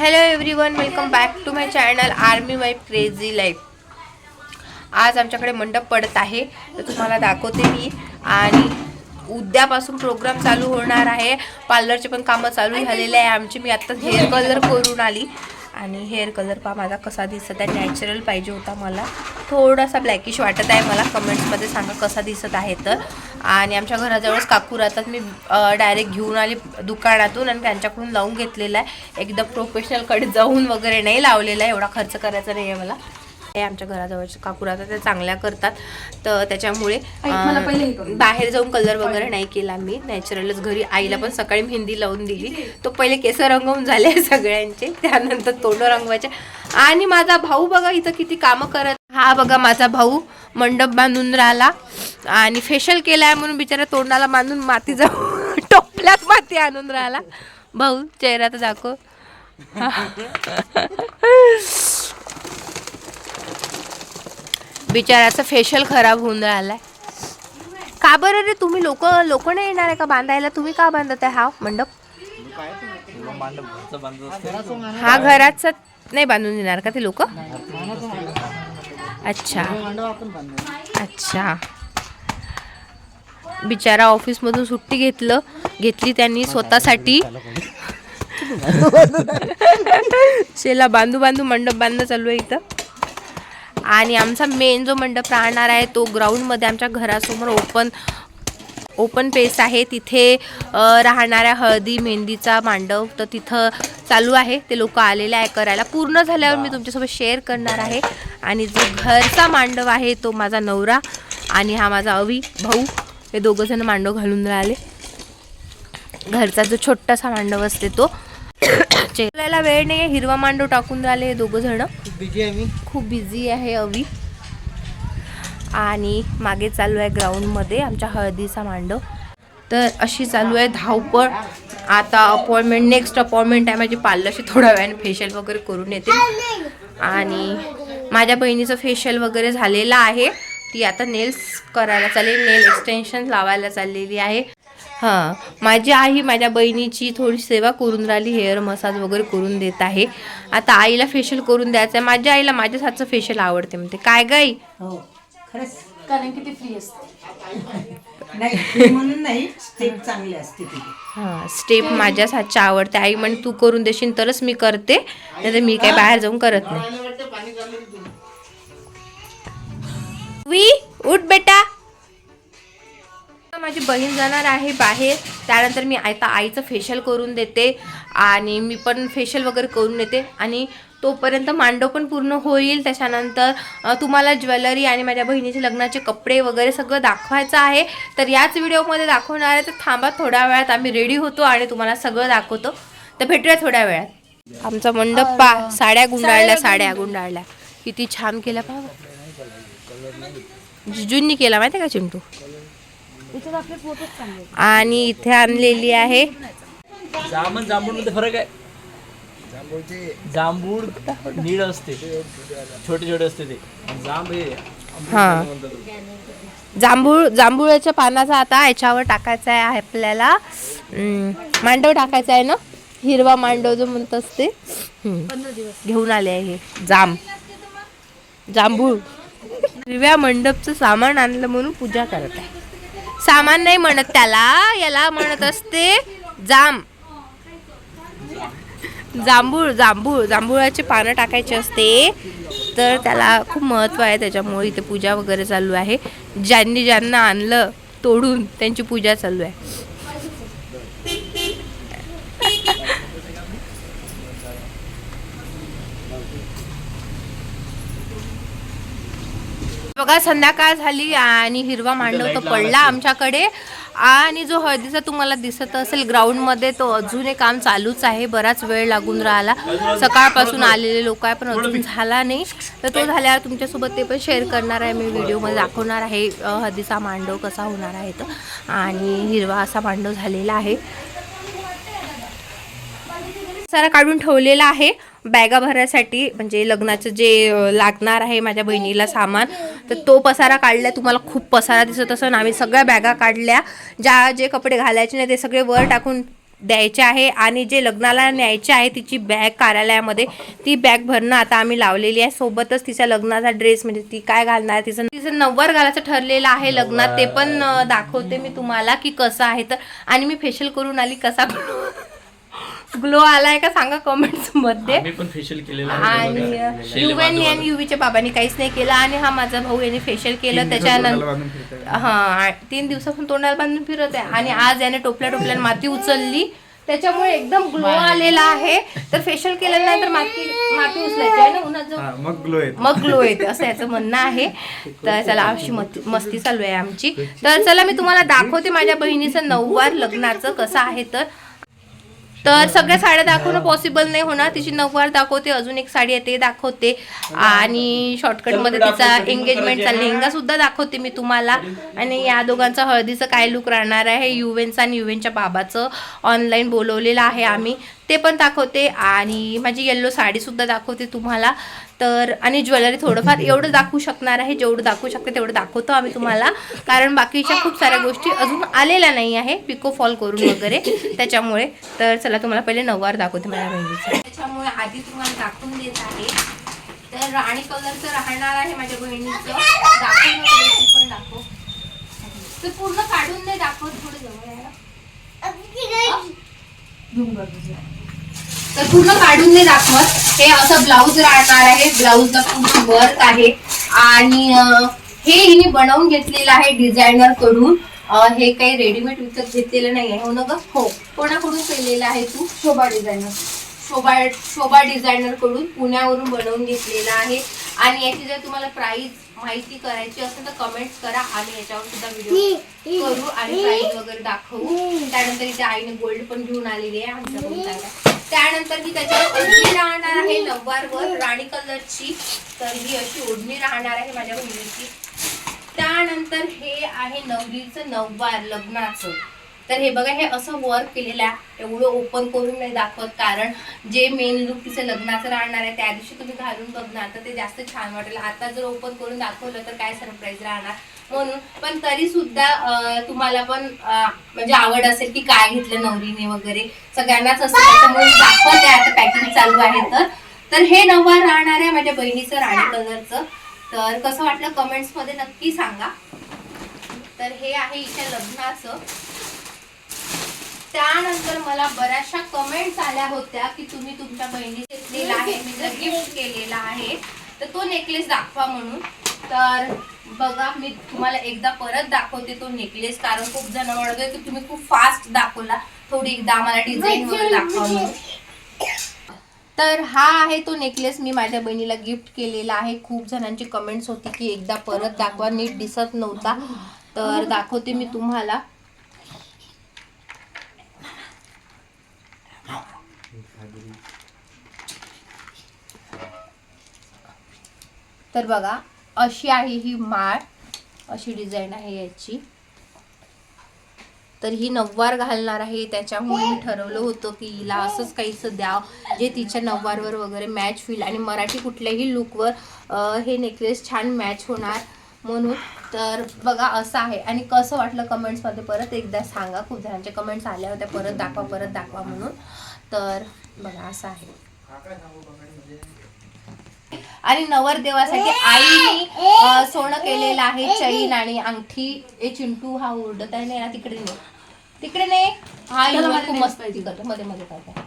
Hello everyone welcome back to my channel army wife crazy life आज आमच्याकडे मंडप पडत आहे तर तुम्हाला दाखवते मी. आणि उद्यापासून प्रोग्राम चालू होणार आहे. पार्लरचे पण कामं चालू झालेले आहे. आमची मी आत्ता हेअर कलर करून आली. आणि हेअर कलर पहा माझा कसा दिसत आहे. नॅचरल पाहिजे होता मला. थोडासा ब्लॅकिश वाटत आहे मला. कमेंट्समध्ये सांगा कसा दिसत आहे तर. आणि आमच्या घराजवळच काकू राहतात. मी डायरेक्ट घेऊन आली दुकानातून आणि त्यांच्याकडून लावून घेतलेला आहे. एकदम प्रोफेशनलकडे जाऊन वगैरे नाही लावलेला आहे. एवढा खर्च करायचा नाही आहे मला. हे आमच्या घराजवळचे काकू राहतात ते चांगल्या करतात. तर त्याच्यामुळे बाहेर जाऊन कलर वगैरे नाही केला मी. नॅचरलच घरी आईला पण सकाळी मेहंदी लावून दिली. तो पहिले केस रंगवून झाले सगळ्यांचे. त्यानंतर तोंड रंगवायचे. आणि माझा भाऊ बघा इथं किती कामं करत. हा बघा माझा भाऊ मंडप बांधून राहिला. आणि फेशियल केलाय म्हणून बिचारा तोंडाला बांधून माती जाऊन टोपल्यात माती आणून राहिला. भाऊ चेहरा तर दाखव. बिचाराचं फेशियल खराब होऊन राहिलाय. का बरं रे तुम्ही लोक लोक नाही येणार आहे का बांधायला? तुम्ही का बांधत आहे हा मंडप? हा घराचा नाही बांधून देणार का ते लोक? अच्छा. अच्छा. बिचारा ऑफिसमधून सुट्टी घेतलं घेतली त्यांनी स्वतःसाठी. शेला बांधू बांधू मंडप बांधणं चालू आहे इथं. आणि आमचा मेन जो मंडप राहणार आहे तो ग्राउंडमध्ये आमच्या घरासमोर ओपन ओपन पेस आहे. तिथे राहणाऱ्या हळदी मेहंदीचा मांडव तर तिथं चालू आहे. ते लोक आलेले आहे करायला. पूर्ण झाल्यावर मी तुमच्यासोबत शेअर करणार आहे. आणि जो घरचा मांडव आहे तो माझा नवरा आणि हा माझा अवी भाऊ हे दोघं जण मांडव घालून राहिले. घरचा जो छोटासा मांडव असते तो चेहऱ्याला वेळ नाही हिरवा मांडव टाकून राहिले हे दोघं जण. बिजी आहे मी. खूप बिझी आहे अवी. आणि मागे चालू आहे ग्राउंडमध्ये आमच्या हळदीचा मांडव. तर अशी चालू आहे धावपळ. आता अपॉइंटमेंट नेक्स्ट अपॉइंटमेंट आहे माझी पार्लरशी थोड्या वेळाने फेशियल वगैरे करून येते. आणि माझ्या बहिणीचं फेशियल वगैरे झालेलं आहे. ती आता नेल्स करायला चालली नेल एक्सटेन्शन लावायला चाललेली आहे. हां माझी आई माझ्या बहिणीची थोडी सेवा करून राहिली हेअर मसाज वगैरे करून देत आहे. आता आईला फेशियल करून द्यायचं आहे. माझ्या आईला माझ्याच हातचं फेशियल आवडते म्हणते. काय गाई हो खरंच. कारण की ती फ्री असते. नाही free म्हणून नाही स्टेप चांगली असते तिथे हां स्टेप माझ्याच हातची आवडते. आई म्हणे तू करून देशील तरच मी करते. नाही तर मी काय बाहेर जाऊन करत नाही. वी उठ बेटा. माझी बहीण जाणार आहे बाहेर. त्यानंतर मी आता आईचं फेशियल करून देते आणि मी पण फेशियल वगैरे करून येते आणि तोपर्यंत मांडव पण पूर्ण होईल. त्याच्यानंतर तुम्हाला ज्वेलरी आणि माझ्या बहिणीचे लग्नाचे कपडे वगैरे सगळं दाखवायचं आहे. तर याच व्हिडिओमध्ये दाखवणार आहे. तर थांबा थोड्या वेळात आम्ही रेडी होतो आणि तुम्हाला सगळं दाखवतो. तर भेटूया थोड्या वेळात. आमचा मंडप पा साड्या गुंडाळल्या साड्या गुंडाळल्या. किती छान केल्या पा जिजूंनी केला माहिती का चिंटू? आणि इथे आणलेली आहे. जामन जांभूळमध्ये फरक आहे. जांभूळ नीळ असते. छोटे छोटे असते ते. जांब हे हा. जांभूळ जांभूळाच्या पानाचा आता याच्यावर टाकायचा आहे आपल्याला. मांडव टाकायचा आहे ना? हिरवा मांडव जो म्हणत असते. घेऊन आले आहे हे. जांब जांभूळ. हिरव्या मंडपचं सामान आणलं म्हणून पूजा करत आहे. सामान नाही म्हणत त्याला याला म्हणत असते जांब. जांभूळ जांभूळ जांभूळाचे पानं टाकायचे असते. तर त्याला खूप महत्त्व आहे त्याच्यामुळे इथे पूजा वगैरे चालू आहे. ज्यांनी ज्यांना आणलं तोडून त्यांची पूजा चालू आहे. बघा संध्याकाळ झाली आणि हिरवा मांडव तो पडला आमच्याकडे. आणि जो हळदीचा तुम्हाला दिसत असेल ग्राउंडमध्ये तो अजूनही काम चालूच आहे. बराच वेळ लागून राहिला. सकाळपासून आलेले लोक आहे पण अजून झाला नाही. तर तो झाल्यावर तुमच्यासोबत ते पण शेअर करणार आहे. मी व्हिडिओमध्ये दाखवणार आहे हळदीचा मांडव कसा होणार आहे तर आणि हिरवा असा मांडव झालेला आहे. सारा काढून ठेवलेला आहे. बॅगा भरायसाठी म्हणजे लग्नाचं जे लागणार आहे माझ्या बहिणीला सामान तर तो पसारा काढला तुम्हाला खूप पसारा दिसत असं आम्ही सगळ्या बॅगा काढल्या. ज्या जे कपडे घालायचे नाही ते सगळे वर टाकून द्यायचे आहे. आणि जे लग्नाला न्यायचे आहे तिची बॅग कार्यालयामध्ये ती बॅग भरणं आता आम्ही लावलेली आहे. सोबतच तिच्या लग्नाचा ड्रेस म्हणजे ती काय घालणार तिचं तिचं नववार घालायचं ठरलेलं आहे लग्नात. ते पण दाखवते मी तुम्हाला की कसं आहे. तर आणि मी फेशियल करून आली कसा ग्लो आलाय का सांगा कमेंट्समध्ये. आम्ही पण फेशियल केलेलं आहे आणि बघा. शैली युवेन आणि. युवीच्या बाबांनी काहीच नाही केलं आणि हा माझा भाऊ याने फेशियल केलं. त्याच्यानंतर हा तीन दिवसापासून तोंडाला बांधून फिरत आहे. आणि आज याने टोपल्या टोपल्याने माती उचलली. त्याच्यामुळे एकदम ग्लो आलेला आहे. तर फेशियल केल्यानंतर माती माती उचलायची आहे ना उन्हात जाऊन? मग ग्लो येतो. मग ग्लो येते असं याचं म्हणणं आहे. तर चला अशी मत- मस्ती चालू आहे आमची. तर चला मी तुम्हाला दाखवते माझ्या बहिणीचं नऊवार लग्नाचं कसं आहे तर. तर सगळ्या साड्या दाखवणं पॉसिबल नाही होणार. तिची नऊवार दाखवते अजून एक साडी आहे ते दाखवते. आणि शॉर्टकटमध्ये तिचा एंगेजमेंटचा लेहंगा सुद्धा दाखवते मी तुम्हाला. आणि या दोघांचा हळदीचं काय लुक राहणार आहे युवेनचं आणि युवेनच्या बाबाचं. ऑनलाईन बोलवलेलं आहे आम्ही. ते पण दाखवते. आणि माझी येल्लो साडी सुद्धा दाखवते तुम्हाला. तर आणि ज्वेलरी थोडंफार एवढं दाखवू शकणार आहे जेवढं दाखवू शकते तेवढं दाखवतो आम्ही तुम्हाला. कारण बाकीच्या खूप साऱ्या गोष्टी अजून आलेल्या नाही आहे पिको फॉल करून वगैरे. त्याच्यामुळे तर चला तुम्हाला पहिले नऊवार दाखवते माझ्या बहिणीचं. त्याच्यामुळे आधी तुम्हाला दाखवून देत आहे. तर राणी कलरचं राहणार आहे माझ्या बहिणीचं. पण दाखव. ते पूर्ण काढून नाही दाखवत थोडं जवळ यायला. तर पूर्ण काढून नाही दाखवत. हे असं ब्लाऊज राहणार आहे. ब्लाऊजला पूर्ण वर्क आहे. आणि हे हिने बनवून घेतलेलं आहे डिझायनरकडून. हे काही रेडीमेड विकत घेतलेलं नाही आहे हो ना ग? हो. कोणाकडून केलेलं आहे तू? शोभा डिझायनर शोभा शोभा डिझायनरकडून पुण्यावरून बनवून घेतलेलं आहे. आणि याची जर तुम्हाला प्राइस माहिती करायची असेल तर कमेंट्स करा. आम्ही याच्यावर सुद्धा व्हिडिओ करू आणि प्राइस वगैरे दाखवू. त्यानंतर इथे आईने गोल्ड पण घेऊन आलेली आहे आमच्या त्यानंतर मी त्याच्यावर ओढणी राहणार आहे नववारवर राणी कलरची. तर ही अशी ओढणी राहणार आहे माझ्या बहिणीची त्यानंतर हे आहे नवरीचं नववार लग्नाचं. तर हे बघा हे असं वर्क केलेलं आहे. एवढं ओपन करून नाही दाखवत कारण जे मेन लुक तिचं लग्नाचं राहणार आहे त्या दिवशी तुम्ही घालून बघणार. तर ते जास्त छान वाटेल. आता जर ओपन करून दाखवलं तर काय सरप्राईज राहणार? म्हणून. पण तरी सुद्धा तुम्हाला पण म्हणजे आवड असेल की काय घेतलं नवरीने वगैरे. सगळ्यांनाच असं त्याच्यामुळे मी दाखवते आता पॅकिंग चालू आहे तर. तर हे नवा राहणार आहे माझ्या बहिणीचं राणी कलरचं तर कसं वाटलं कमेंट्समध्ये नक्की सांगा. तर हे आहे इथे लग्नाचं. त्यानंतर मला बऱ्याचशा कमेंट्स आल्या होत्या की तुम्ही तुमच्या बहिणी घेतलेला आहे मी जर गिफ्ट केलेला आहे. तर तो नेकलेस दाखवा म्हणून. तर बघा मी तुम्हाला एकदा परत दाखवते तो नेकलेस कारण खूप जण की तुम्ही खूप फास्ट दाखवला. थोडी एकदा आम्हाला डिझाईन वगैरे दाखवा म्हणून. तर हा आहे तो नेकलेस मी माझ्या बहिणीला गिफ्ट केलेला आहे. खूप जणांची कमेंट्स होती की एकदा परत दाखवा. नीट दिसत नव्हता. तर दाखवते मी तुम्हाला. तर बघा अशी आहे ही माळ. अशी डिझाईन आहे याची. तर ही नऊवार घालणार आहे. त्याच्यामुळे मी ठरवलं होतं की हिला असंच काहीसं द्याव जे तिच्या नऊवारवर वगैरे मॅच होईल. आणि मराठी कुठल्याही लुकवर हे नेकलेस छान मॅच होणार. म्हणून तर बघा असं आहे. आणि कसं वाटलं कमेंट्समध्ये परत एकदा सांगा. खूप जणांच्या कमेंट्स आल्या होत्या परत दाखवा परत दाखवा म्हणून. तर बघा असं आहे. आणि नवरदेवासाठी आईने सोनं केलेलं आहे चैन आणि अंगठी. ए चिंटू हा ओरडत आहे. ना तिकडे नाही तिकडे नाही हा युवा खूप मस्त पाहिजे. करतो मध्ये मध्ये काय काय?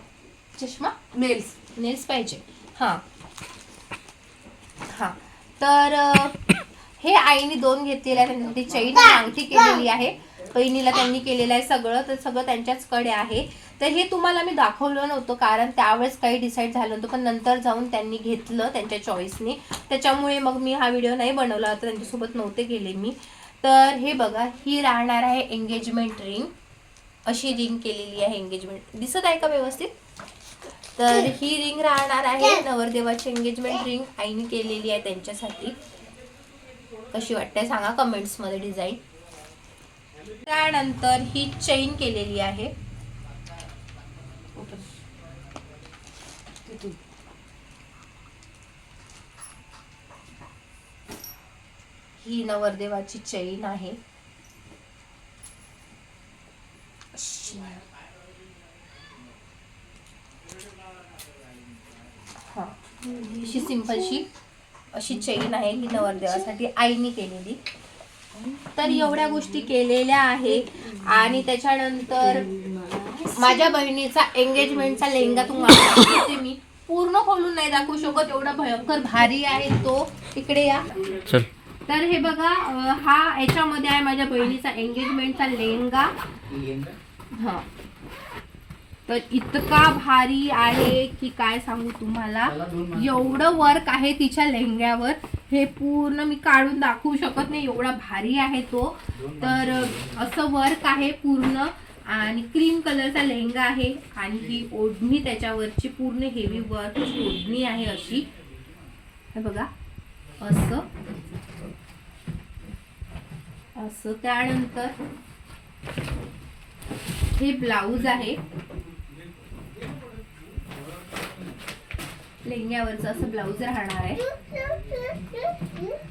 चष्मा? नेल्स. नेल्स पाहिजे. हा. हा. तर हे आईने दोन घेतलेले आहे त्यांच्यासाठी चैन आणि अंगठी केलेली आहे. बहिणीला त्यांनी केलेलं आहे सगळं. तर सगळं त्यांच्याचकडे आहे. तर हे तुम्हाला मी दाखवलं नव्हतं कारण त्यावेळेस काही डिसाईड झालं नव्हतं पण नंतर जाऊन त्यांनी घेतलं त्यांच्या चॉईसने त्याच्यामुळे मग मी हा व्हिडिओ नाही बनवला होता त्यांच्यासोबत नव्हते गेले मी. तर हे बघा ही राहणार आहे एंगेजमेंट रिंग अशी रिंग केलेली आहे एंगेजमेंट दिसत आहे का व्यवस्थित? तर ही रिंग राहणार आहे नवरदेवाची एंगेजमेंट रिंग आईने केलेली आहे त्यांच्यासाठी. कशी वाटते सांगा कमेंट्समध्ये डिझाईन त्यानंतर ही चैन केलेली आहे. ही नवरदेवाची चैन आहे. अशी सिंपलशी अशी चैन आहे ही नवरदेवासाठी आईने केलेली. तर एवढ्या गोष्टी केलेल्या आहे आणि त्याच्यानंतर माझ्या बहिणीचा एंगेजमेंटचा लेहंगा तुम्हाला मी. पूर्ण खोलून नाही दाखवू शकत एवढा भयंकर भारी आहे तो. इकडे या. चल. तर हे बघा हा याच्यामध्ये आहे माझ्या बहिणीचा एंगेजमेंटचा लेहंगा. हा. तर इतका भारी आहे की काय सांगू तुम्हाला? एवढं वर्क आहे तिच्या लेहंग्यावर. हे पूर्ण मी काढून दाखवू शकत नाही एवढा भारी आहे तो. तर असं वर्क आहे पूर्ण. आणि क्रीम कलरचा लेहंगा आहे. आणि ही ओढणी त्याच्यावरची पूर्ण हेवी वर्क ओढणी आहे अशी. हे बघा. असं. असं त्यानंतर हे ब्लाऊज आहे. लेंग्यावरचं असं ब्लाऊज राहणार आहे.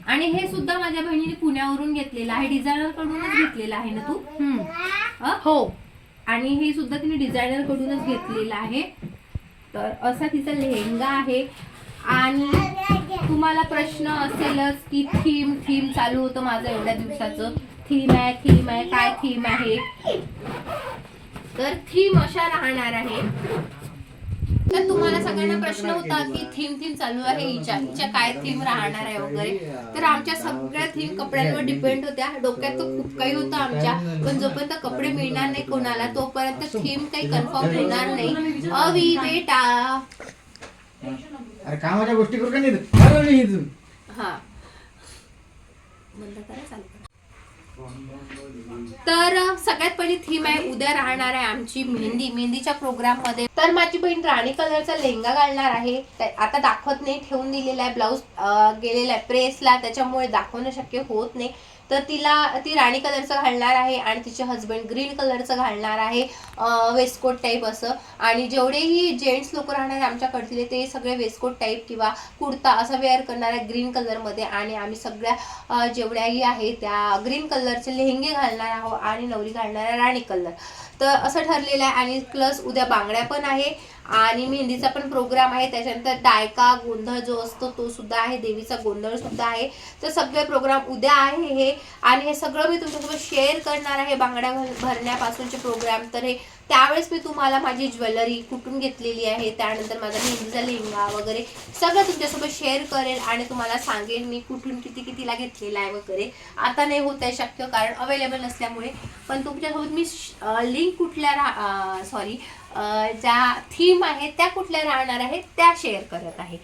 आणि हे सुद्धा माझ्या बहिणीने पुण्यावरून घेतलेलं आहे. डिझायनर कडूनच घेतलेलं आहे ना तू? अ? हो. आणि हे सुद्धा तिने डिझायनर कडूनच घेतलेलं आहे. तर असा तिचा लेहंगा आहे. आणि तुम्हाला प्रश्न असेलच की थीम थीम चालू होतं माझं एवढ्या दिवसाचं. थीम आहे थीम आहे काय थीम आहे? तर थीम अशा राहणार आहे. तर तुम्हाला सगळ्यांना प्रश्न होता की थीम थीम चालू आहे हिच्या हिच्या काय थीम राहणार आहे वगैरे? तर आमच्या सगळ्या थीम कपड्यांवर डिपेंड होत्या. डोक्यात तर खूप काही होतं आमच्या. पण जोपर्यंत कपडे मिळणार नाही कोणाला तोपर्यंत थीम काही कन्फर्म होणार नाही. अवी बेटा अरे कामाच्या गोष्टी करू का नाही? तू हा. बंद करा चालू करा. तर सगळ्यात पहिली थीम आहे उद्या राहणार आहे आमची मेहंदी. मेहंदीच्या प्रोग्राममध्ये तर माझी बहीण राणी कलरचा लेहंगा घालणार आहे. त्या- आता दाखवत नाही ठेवून दिलेला आहे ब्लाऊज गेलेला आहे प्रेसला त्याच्यामुळे दाखवणं शक्य होत नाही. तर तिला ती राणी कलरचं घालणार आहे आणि तिचे हस्बंड ग्रीन कलरचं घालणार आहे वेस्टकोट टाईप असं. आणि जेवढेही जेंट्स लोक राहणार आमच्याकडतील आमच्याकडचे ते सगळे वेस्टकोट टाईप किंवा कुर्ता असं वेअर करणार आहे ग्रीन कलरमध्ये. आणि आम्ही सगळ्या जेवढ्याही आहे त्या ग्रीन कलरचे लेहंगे घालणार आहोत आणि नवरी घालणार आहे राणी कलर. तर असं ठरलेलं आहे आणि प्लस उद्या बांगड्या पण आहे. आणि मेहंदीचा पण प्रोग्राम आहे. त्याच्यानंतर डायका गोंधळ जो असतो तो सुद्धा आहे. देवीचा गोंधळ सुद्धा आहे. तर सगळे प्रोग्राम उद्या आहे हे. आणि हे सगळं मी तुमच्यासोबत शेअर करणार आहे. बांगड्या भरण्यापासूनचे प्रोग्राम तर हे त्यावेळेस मी तुम्हाला माझी ज्वेलरी कुठून घेतलेली आहे त्यानंतर माझा मेहंदीचा लेहंगा वगैरे सगळं तुमच्यासोबत शेअर करेल आणि तुम्हाला सांगेन मी कुठून किती कितीला घेतलेला आहे वगैरे. आता नाही होत आहे शक्य कारण अवेलेबल नसल्यामुळे. पण तुमच्यासोबत मी लिंक कुठल्या रा सॉरी ज्या थीम आहेत त्या कुठल्या राहणार आहेत त्या शेअर करत आहे.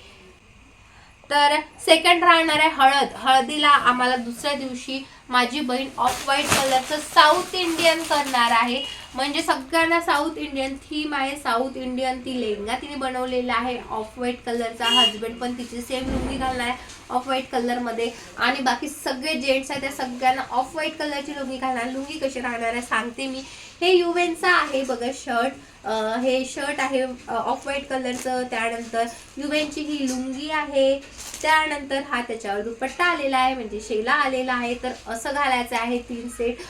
तर सेकंड राहणार आहे हळद. हळदीला आम्हाला दुसऱ्या दिवशी माझी बहीण ऑफ व्हाईट कलरचं साऊथ इंडियन करणार आहे. म्हणजे सगळ्यांना साऊथ इंडियन थीम आहे. साऊथ इंडियन ती लेहंगा तिने बनवलेला आहे. ऑफ व्हाईट कलरचा हजबंड पण तिची सेम लुंगी घालणार आहे. ऑफ व्हाईट कलरमध्ये आणि बाकी सगळे जेंट्स आहेत त्या सगळ्यांना ऑफ व्हाईट कलरची लुंगी घालणार. लुंगी कशी राहणार आहे सांगते मी. हे युवेनचा आहे बघा शर्ट हे शर्ट आहे ऑफ व्हाईट कलरचं त्यानंतर युवेनची ही लुंगी आहे. त्यानंतर हा त्याच्यावर दुपट्टा आलेला आहे म्हणजे शेला आलेला आहे. तर असं घालायचं आहे तीन सेट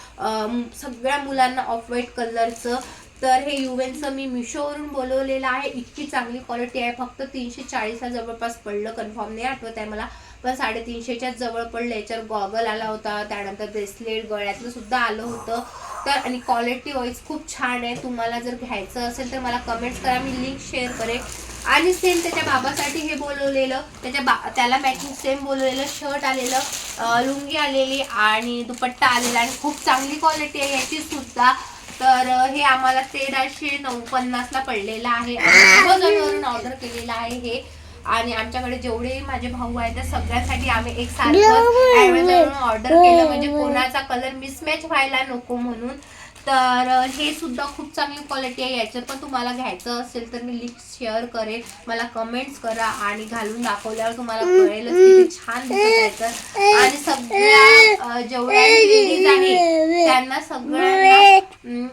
सगळ्या मुलांना ऑफ व्हाईट कलरचं तर हे युवेनचं मी मिशोवरून बोलवलेलं आहे. इतकी चांगली क्वालिटी आहे. फक्त तीनशे चाळीसला जवळपास पडलं कन्फर्म नाही आठवत आहे मला. पण साडेतीनशेच्या जवळ पडलं. याच्यावर गॉगल आला होता. त्यानंतर ब्रेसलेट गळ्यातलं सुद्धा आलं होतं. तर आणि क्वालिटी वाईज खूप छान आहे. तुम्हाला जर घ्यायचं असेल तर मला कमेंट्स करा. मी लिंक शेअर करेन. आणि सेम त्याच्या बाबासाठी हे बोलवलेलं. त्याच्या बा त्याला मॅचिंग सेम बोलवलेलं. शर्ट आलेलं लुंगी आलेली आणि दुपट्टा आलेला. आणि खूप चांगली क्वालिटी आहे. याची सुद्धा तर हे आम्हाला तेराशे नऊ पन्नासला पडलेलं आहे. अमेझॉनवरून ऑर्डर केलेलं आहे हे. आणि आमच्याकडे जेवढे माझे भाऊ आहेत त्या सगळ्यांसाठी आम्ही एक सारखं ॲमेझॉनवरून ऑर्डर केलं. म्हणजे कोणाचा कलर मिसमॅच व्हायला नको म्हणून. तर हे सुद्धा खूप चांगली क्वालिटी आहे. याचं पण तुम्हाला घ्यायचं असेल तर मी लिंक शेअर करेन मला कमेंट्स करा आणि घालून दाखवल्यावर तुम्हाला कळेलच छान दिसत आहे आणि सगळ्या जेवढ्या लेडीज आहे त्यांना सगळ्यांना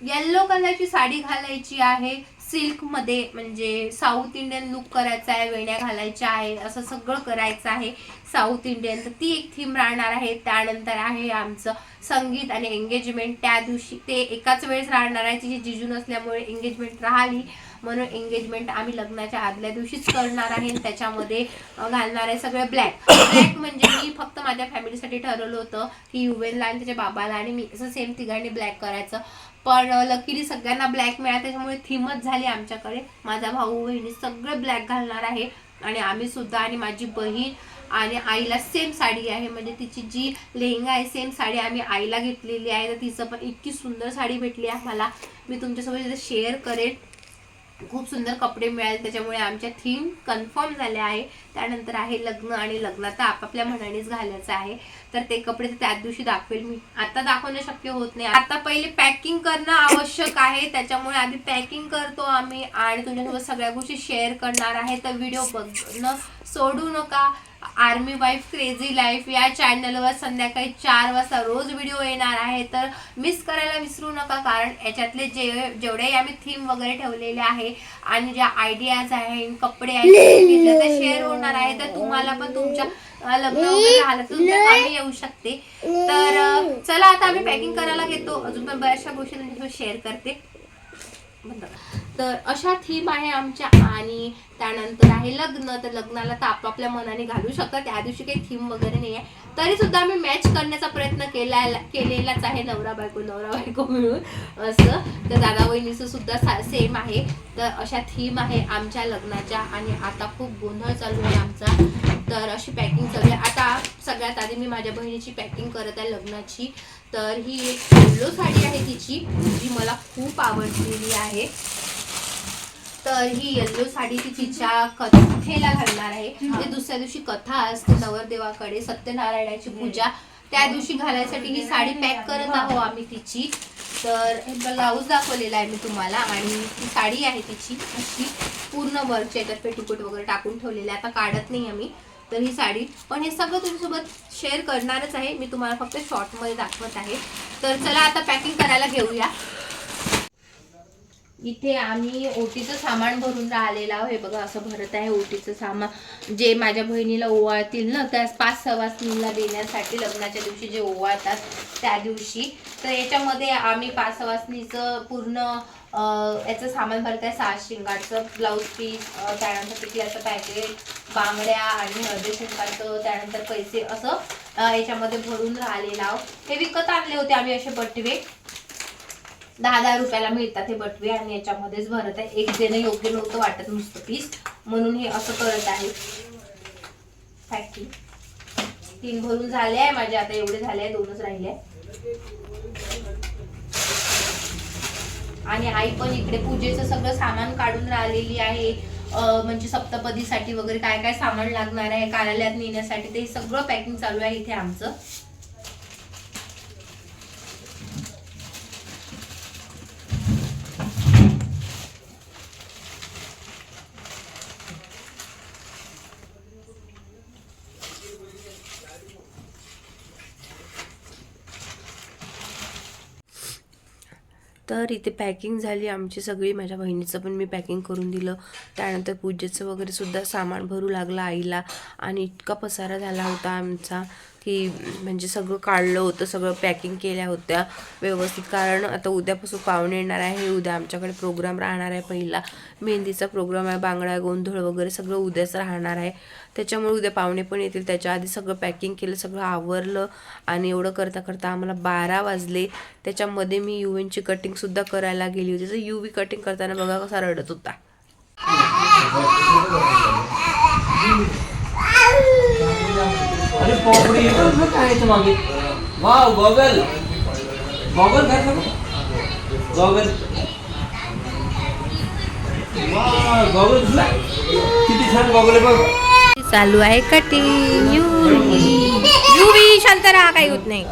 येल्लो कलरची साडी घालायची आहे. सिल्कमध्ये म्हणजे साऊथ इंडियन लुक करायचा आहे वेण्या घालायच्या आहे असं सगळं करायचं आहे साऊथ इंडियन तर ती एक थीम राहणार आहे. त्यानंतर आहे आमचं संगीत आणि एंगेजमेंट त्या दिवशी ते एकाच वेळेस राहणार आहे. तिची जिजू नसल्यामुळे एंगेजमेंट राहिली. म्हणून एंगेजमेंट आम्ही लग्नाच्या आदल्या दिवशीच करणार आहे आणि त्याच्यामध्ये घालणार आहे सगळं ब्लॅक ब्लॅक म्हणजे मी फक्त माझ्या फॅमिलीसाठी ठरवलं होतं की युवेनला आणि त्याच्या बाबाला आणि मी असं सेम तिघांनी ब्लॅक करायचं. पण लकीली सगळ्यांना ब्लॅक मिळाला. त्याच्यामुळे थीमच झाली आमच्याकडे. माझा भाऊ बहिणी सगळे ब्लॅक घालणार आहे. आणि आम्ही सुद्धा आणि माझी बहीण आणि आईला सेम साडी आहे. म्हणजे तिची जी लेहंगा आहे सेम साडी आम्ही आईला घेतलेली आहे. तर तिचं पण इतकी सुंदर साडी भेटली आहे मला मी तुमच्यासोबत शेअर करेन. खूप सुंदर कपडे मिळाले. त्याच्यामुळे आमच्या थीम कन्फर्म झाल्या आहे. त्यानंतर आहे लग्न आणि लग्न तर आपापल्या मनानेच घालायचं आहे. तर ते कपडे तर त्याच दिवशी दाखवेल मी. आता दाखवणं शक्य होत नाही. आता पहिले पॅकिंग करणं आवश्यक आहे. त्याच्यामुळे आधी पॅकिंग करतो आम्ही. आणि तुमच्यासोबत सगळ्या गोष्टी शेअर करणार आहे. तर व्हिडिओ बघणं सोडू नका. आर्मी वाईफ क्रेझी लाईफ या चॅनलवर संध्याकाळी चार वाजता रोज व्हिडिओ येणार आहे. तर मिस करायला विसरू नका कारण याच्यातले जे जेवढेही आम्ही थीम वगैरे ठेवलेले आहे आणि ज्या आयडियाज आहे कपडे आहेत ते शेअर होणार आहे. तर तुम्हाला पण तुमच्या लग्न वगैरे झालं तुमच्या कामी येऊ शकते. तर चला आता आम्ही पॅकिंग करायला घेतो. अजून पण बऱ्याचशा गोष्टी तुमच्यासोबत शेअर करते. बंद. तर अशा थीम आहे आमच्या आणि त्यानंतर आहे लग्न. तर लग्नाला तर आपापल्या मनाने घालू शकतात. त्या दिवशी काही थीम वगैरे नाही आहे तरी सुद्धा आम्ही मॅच करण्याचा प्रयत्न केला केलेलाच आहे नवरा बायको नवरा बायको मिळून. असं. तर दादा वहिनीचं सुद्धा सेम आहे. तर अशा थीम आहे आमच्या लग्नाच्या आणि आता खूप गोंधळ चालू आहे आमचा. तर अशी पॅकिंग चालू आहे. आता सगळ्यात आधी मी माझ्या बहिणीची पॅकिंग करत आहे लग्नाची. तर ही एक येल्लो साडी आहे तिची जी मला खूप आवडलेली आहे. तर ही येल्लो साडी ती तिच्या कथेला घालणार आहे. म्हणजे दुसऱ्या दिवशी कथा असते नवरदेवाकडे सत्यनारायणाची पूजा. त्या दिवशी घालायसाठी ही साडी पॅक करत आहो आम्ही तिची. तर ब्लाऊज दाखवलेला आहे मी तुम्हाला आणि ती साडी आहे तिची अशी. पूर्ण वर्कच्या याच्यात पेटीकोट वगैरे टाकून ठेवलेली आहे. आता काढत नाही आम्ही. तर ही साडी. पण हे सगळं तुमच्यासोबत शेअर करणारच आहे. मी तुम्हाला फक्त शॉर्टमध्ये दाखवत आहे. तर चला आता पॅकिंग करायला घेऊया. इथे आम्ही ओटीचं सामान भरून राहिलेलं आहे. हे बघा असं भरत आहे ओटीचं सामान. जे माझ्या बहिणीला ओवाळतील ना त्या पाच सवासनीला देण्यासाठी लग्नाच्या दिवशी जे ओवाळतात त्या दिवशी. तर याच्यामध्ये आम्ही पाच सवासनीचं पूर्ण याचं सामान भरत आहे. सहा शिंगाचं ब्लाऊज पीस त्यानंतर त्यानंतर टिकल्याचं पॅकेट बांगड्या आणि हळदी शिंगाचं त्यानंतर पैसे असं याच्यामध्ये भरून राहिलेलं आहोत. हे विकत आणले होते आम्ही असे बटवे. दहा दहा रुपयाला मिळतात हे बटवे आणि याच्यामध्येच भरत आहे. एक देणं योग्य नव्हतं वाटत नुसतं पीस. म्हणून हे असं करत आहे. पॅकिंग तीन भरून झाले आहे माझे आता एवढे झाले आहे दोनच राहिले आहे. आणि आई पण इकडे पूजेचं सगळं सामान काढून राहिलेली आहे. म्हणजे सप्तपदीसाठी वगैरे काय काय सामान लागणार आहे कार्यालयात नेण्यासाठी ते सगळं पॅकिंग चालू आहे इथे आमचं. तर इथे पॅकिंग झाली. आमची सगळी माझ्या बहिणीचं पण मी पॅकिंग करून दिलं. त्यानंतर पूजेचं वगैरे सुद्धा सामान भरू लागलं आईला. आणि इतका पसारा झाला होता आमचा. की म्हणजे सगळं काढलं होतं सगळं पॅकिंग केल्या होत्या व्यवस्थित. कारण आता उद्यापासून पाहुणे येणार आहे उद्या आमच्याकडे प्रोग्राम राहणार आहे पहिला. मेहंदीचा प्रोग्राम आहे बांगडा गोंधळ वगैरे सगळं उद्याच राहणार आहे. त्याच्यामुळे उद्या पाहुणे पण येतील. त्याच्या आधी सगळं पॅकिंग केलं सगळं आवरलं आणि एवढं करता करता आम्हाला बारा वाजले. त्याच्यामध्ये मी यू एनची कटिंगसुद्धा करायला गेली होती. तर यू व्ही कटिंग करताना बघा कसा रडत होता. अरे पोपडी काय आहे मागे? Wow goggle. गॉगल काय गॉगल. वा गॉगल तुला? किती छान गॉगल आहे बघ. चालू आहे कटिंग. युवी. युवी शांत राहा काही होत नाही.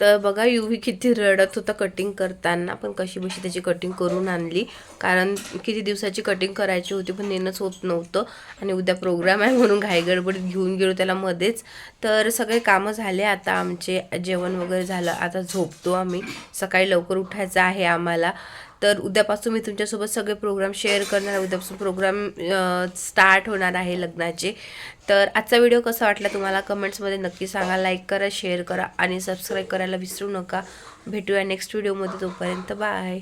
तर बघा युवी किती रडत होता कटिंग करताना. पण कशी बशी त्याची कटिंग करून आणली. कारण किती दिवसाची कटिंग करायची होती पण नेणंच होत नव्हतं. आणि उद्या प्रोग्राम आहे म्हणून घाईगडबडीत घेऊन गेलो त्याला मध्येच. तर सगळे कामं झाले आता आमचे. जेवण वगैरे झालं. आता झोपतो आम्ही. सकाळी लवकर उठायचं आहे आम्हाला. तर उद्यापासून मी तुमच्यासोबत सगळे प्रोग्राम शेअर करणार आहे. उद्यापासून प्रोग्राम स्टार्ट होणार आहे लग्नाचे. तर आजचा व्हिडिओ कसा वाटला तुम्हाला? कमेंट्समध्ये नक्की सांगा. लाईक करा शेअर करा आणि सबस्क्राईब करायला विसरू नका. भेटूया नेक्स्ट व्हिडिओमध्ये तोपर्यंत. बाय